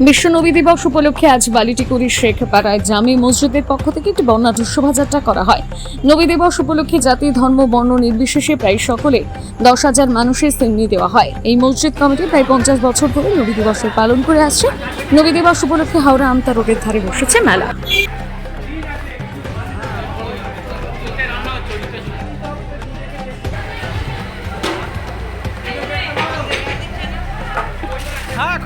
বিশ্ব নবী দিবস উপলক্ষে আজ বালিটিকুড়ি শেখ পাড়ায় জামি মসজিদের পক্ষ থেকে একটি বর্ণাঢ্য শোভাযাত্রা করা হয়। নবী দিবস উপলক্ষে জাতি, ধর্ম, বর্ণ নির্বিশেষে প্রায় সকলে দশ হাজার মানুষের সিন্নি দেওয়া হয়। এই মসজিদ কমিটি প্রায় পঞ্চাশ বছর ধরে নবী দিবসের পালন করে আসছে। নবী দিবস উপলক্ষে হাওড়া আমতা রোডের ধারে বসেছে মেলা। হ্যাঁ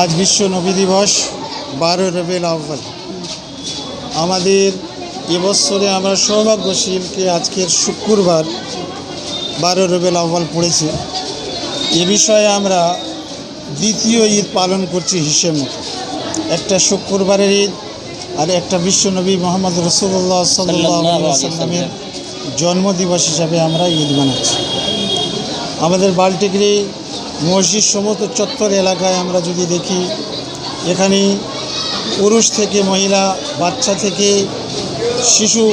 আজ বিশ্ব নবী দিবস, বারো রবিউল আউ্বাল আমাদের এবছরে আমরা সৌভাগ্যশীলকে আজকের শুক্রবার বারো রবিউল আউ্বাল পড়েছি। এ বিষয়ে আমরা দ্বিতীয় ঈদ পালন করছি হিসেব মতো। একটা শুক্রবারের ঈদ আর একটা বিশ্বনবী মোহাম্মদ রসুল্লাহ সাল্লামের জন্মদিবস হিসাবে আমরা ঈদ মানাচ্ছি। আমাদের বাল্টিগিরি মসজিদ সমস্ত চত্বর এলাকায় আমরা যদি দেখি, এখানে পুরুষ থেকে মহিলা, বাচ্চা থেকে শিশু,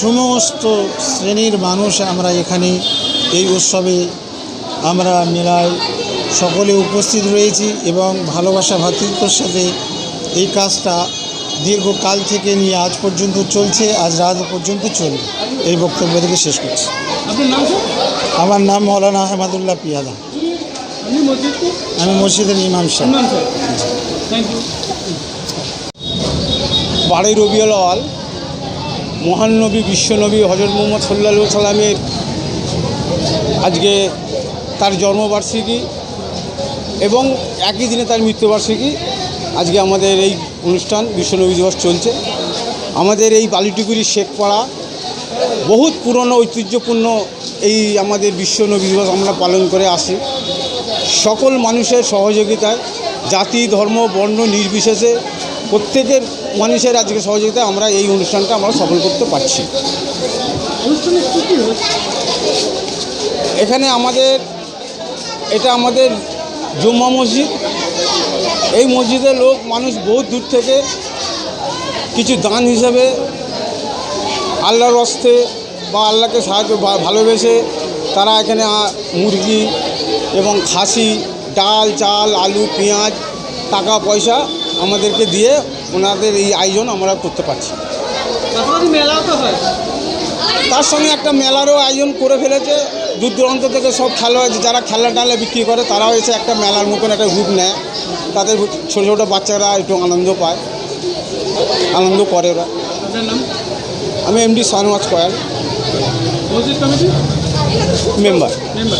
সমস্ত শ্রেণির মানুষ আমরা এখানে এই উৎসবে আমরা মেলায় সকলে উপস্থিত রয়েছি এবং ভালোবাসা ভ্রাতৃত্বর সাথে এই কাজটা দীর্ঘকাল থেকে নিয়ে আজ পর্যন্ত চলছে আজ রাত পর্যন্ত চলবে। এই বক্তব্য থেকে শেষ করছি। আপনার নাম স্যার? আমার নাম মৌলানা আহমদুল্লাহ পিয়াদা। আমি মসজিদের ইমাম সাহেব থ্যাংক রবিউল আওয়াল মহান নবী বিশ্বনবী হজরত মোহাম্মদ সাল্লা সাল্লামের আজকে তার জন্মবার্ষিকী এবং একই দিনে তার মৃত্যুবার্ষিকী। আজকে আমাদের এই অনুষ্ঠান বিশ্বনবী দিবস চলছে। আমাদের এই বালিটুকুরি শেখপাড়া বহুত পুরনো ঐতিহ্যপূর্ণ এই আমাদের বিশ্বনবী দিবস আমরা পালন করে আসি। সকল মানুষের সহযোগিতায় জাতি ধর্ম বর্ণ নির্বিশেষে প্রত্যেকের মানুষের আজকে সহযোগিতায় আমরা এই অনুষ্ঠানটা আমরা সফল করতে পারছি। এখানে আমাদের এটা আমাদের জুম্মা মসজিদ। এই মসজিদে লোক মানুষ বহু দূর থেকে কিছু দান হিসাবে আল্লাহর হস্তে বা আল্লাহকে সাহায্য ভালোবেসে তারা এখানে মুরগি এবং খাসি, ডাল, চাল, আলু, পেঁয়াজ, টাকা, পয়সা আমাদেরকে দিয়ে ওনাদের এই আয়োজন আমরা করতে পারছি। তো হয়? তার সঙ্গে একটা মেলারও আয়োজন করে ফেলেছে। দূর দূরান্ত থেকে সব খেলোয়াড় যারা খেলা ডালে বিক্রি করে তারাও এসে একটা মেলার মতন একটা রূপ নেয়। তাদের ছোটো ছোটো বাচ্চারা একটু আনন্দ পায়। আনন্দ করে ওরা। আমি MD Shahnawaz Kayal. Member. Member.